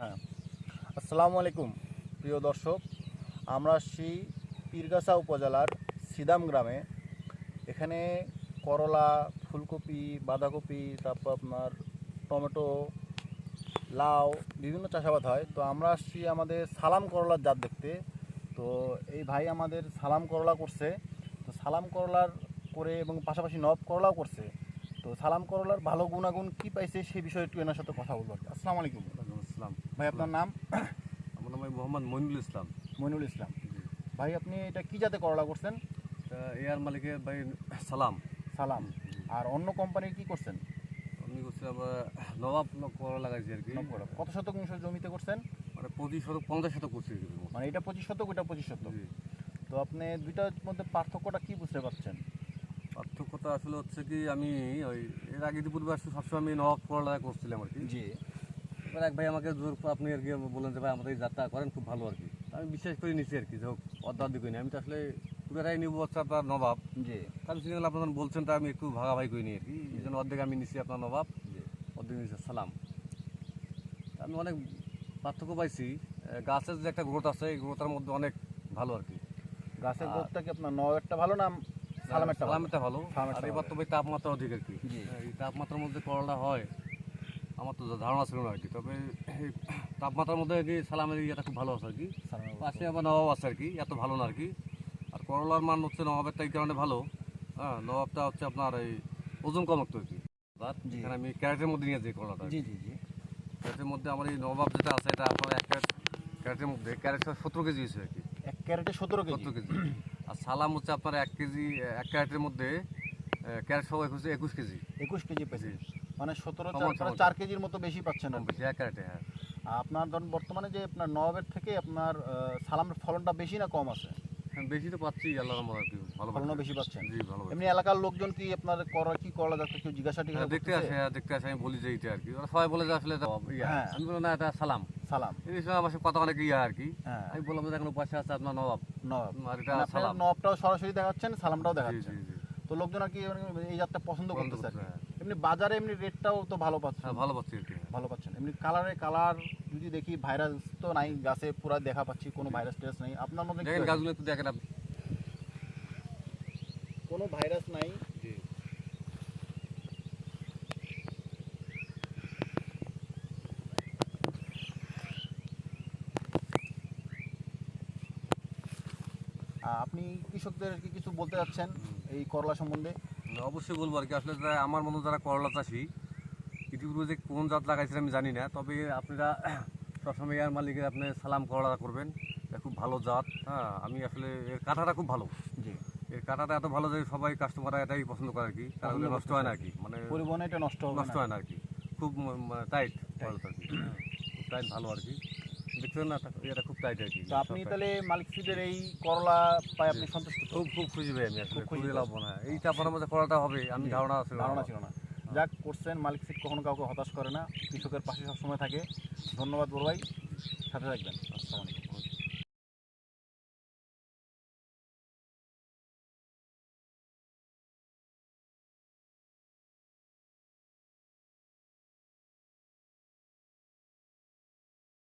হ্যাঁ। আসসালামু আলাইকুম, প্রিয় দর্শক। আমরা আসছি পীরগাছা উপজেলার সিদাম গ্রামে। এখানে করলা, ফুলকপি, বাঁধাকপি, তারপর আপনার টমেটো, লাউ, বিভিন্ন চাষাবাদ হয়। তো আমরা আসছি আমাদের সালাম করলার জাত দেখতে। তো এই ভাই আমাদের সালাম করলা করছে। তো সালাম করলার করে এবং পাশাপাশি নব করলাও করছে। তো সালাম করলার ভালো গুণাগুণ কী পাইছে সেই বিষয়ে একটু এনার সাথে কথা বলব। আসসালামু আলাইকুম। ভাই আপনার নাম? আমার নাম মোহাম্মদ মইনুল ইসলাম। মইনুল ইসলাম। ভাই আপনি এটা কি জাতে করলা করছেন? এয়ার মালিকের ভাই সালাম। সালাম। আর অন্য কোম্পানির কি করছেন? আমি করছিলাম আহ, নবাব করা লাগাইছি আর কি। কত শতক অংশ জমিতে করছেন? মানে পঁচিশ শতক পঞ্চাশ শতক করছি মানে এটা পঁচিশ শতক ওটা পঁচিশ শতক। জি। তো আপনি দুইটার মধ্যে পার্থক্যটা কি বুঝতে পারছেন? পার্থক্যটা আসলে হচ্ছে কি আমি ওই এর আগে পূর্বে আসলে সবসময় আমি নবাব করা লাগা করছিলাম আর কি। জি। এবার এক ভাই আমাকে জোর আপনি আর কি বললেন যে ভাই আমাদের এই যাত্রা করেন খুব ভালো আর কি। আমি বিশ্বাস করে নিচ্ছি আর কি যে হোক অর্ধার্ধি করিনি। আমি তো আসলে পুরাই নিব হচ্ছে আপনার নবাব। জি। আমি সিঙ্গেল আপনার বলছেন তা আমি একটু ভাগাভাগি করিনি আর কি। এই জন্য অর্ধেক আমি নিচ্ছি আপনার নবাব জি। অর্ধেক নিচ্ছি সালাম। আমি অনেক পার্থক্য পাইছি। গাছের যে একটা গ্রোথ আছে এই গ্রোথের মধ্যে অনেক ভালো আর কি। গাছের গ্রোথটা কি আপনার নয়েরটা ভালো না সালামেরটা ভালো? সালামেরটা ভালো। আর এবার তো ভাই তাপমাত্রা অধিক আর কি। এই তাপমাত্রার মধ্যে করলা হয়। আমার তো ধারণা ছিল না আর কি। তবে এই তাপমাত্রার মধ্যে কি সালামের ইয়েটা খুব ভালো আছে আর কি। পাশে আবার নবাব আছে আর কি এত ভালো না আর কি। আর করলার মান হচ্ছে নবাবেরটা এই কারণে ভালো। হ্যাঁ নবাবটা হচ্ছে আপনার এই ওজন কম একটু আর কি। এখানে আমি ক্যারেটের মধ্যে নিয়ে যাই করলাটা জি জি জি। ক্যারেটের মধ্যে আমার এই নবাব যেটা আছে এটা আপনার এক ক্যারেট ক্যারেটের মধ্যে ক্যারেটটা সতেরো কেজি হয়েছে আর কি। এক ক্যারেটে সতেরো কেজি? সত্তর কেজি। আর সালাম হচ্ছে আপনার এক কেজি এক ক্যারেটের মধ্যে ক্যারেট সহ একুশ একুশ কেজি। একুশ কেজি পেয়েছে মানে সতেরো চার কেজির মতো বেশি পাচ্ছেন হ্যাঁ আর আপনার ধরুন বর্তমানে যে আপনার নবাবের থেকে আপনার সালামের ফলনটা বেশি না কম আছে? হ্যাঁ, বেশি তো পাচ্ছি আল্লাহ ভালো ফলনও বেশি পাচ্ছেন। জি ভালো এমনি এলাকার লোকজন কি আপনার করা কি করলা যাচ্ছে কেউ জিজ্ঞাসা হ্যাঁ, টিজ্ঞাসা দেখতে আসে হ্যাঁ, দেখতে আসে আমি বলি যে এইটা আর কি। ওরা সবাই বলে যে আসলে হ্যাঁ। আমি বললাম না এটা সালাম। সালাম। এই সময় আমার কথা অনেক ইয়া আর কি। হ্যাঁ। আমি বললাম যে এখন পাশে আছে আপনার নবাব। নবাব। আর এটা মানে সালাম। নবাবটাও সরাসরি দেখাচ্ছেন সালামটাও দেখাচ্ছেন। তো লোকজন আর কি মানে এই জাতটা পছন্দ করতেছে আর হ্যাঁ। এমনি বাজারে এমনি রেটটাও তো ভালো পাচ্ছেন হ্যাঁ ভালো পাচ্ছি আর ভালো পাচ্ছেন। এমনি কালারে কালার যদি দেখি ভাইরাস তো নাই গাছে পুরা দেখা পাচ্ছি কোনো ভাইরাস টেরাস নাই। আপনার মধ্যে দেখেন গাছগুলো একটু দেখেন আপনি। কোনো ভাইরাস নাই? আপনি কৃষকদের কি কিছু বলতে যাচ্ছেন এই করলা সম্বন্ধে? অবশ্যই বলব আর কি। আসলে যারা আমার মতো যারা করলা চাষি ইতিপূর্বে যে কোন জাত লাগাইছেন আমি জানি না তবে আপনারা সবসময় এর মালিকের আপনি সালাম করলা করবেন। এটা খুব ভালো জাত হ্যাঁ আমি আসলে এর কাঁঠাটা খুব ভালো। জি। এর কাঁটাটা এত ভালো যে সবাই কাস্টমাররা এটাই পছন্দ করে আর কি কারণ নষ্ট হয় না আর কি মানে পরিবহনে এটা নষ্ট নষ্ট হয় না আর কি। খুব টাইট কি। খুব টাইট ভালো আর কি। দেখছেন না এটা খুব টাইট আর কি তো আপনি তাহলে মালিক সিডের এই করলা পাই আপনি সন্তুষ্ট? খুব খুব খুশি ভাই আমি আসলে খুশি লাভ না এই তারপরে মধ্যে করাটা হবে আমি ধারণা আছে ধারণা ছিল না। যাক করছেন মালিক সিট কখনো কাউকে হতাশ করে না। কৃষকের পাশে সবসময় থাকে। ধন্যবাদ বড় ভাই। সাথে থাকবেন। আসসালামু আলাইকুম।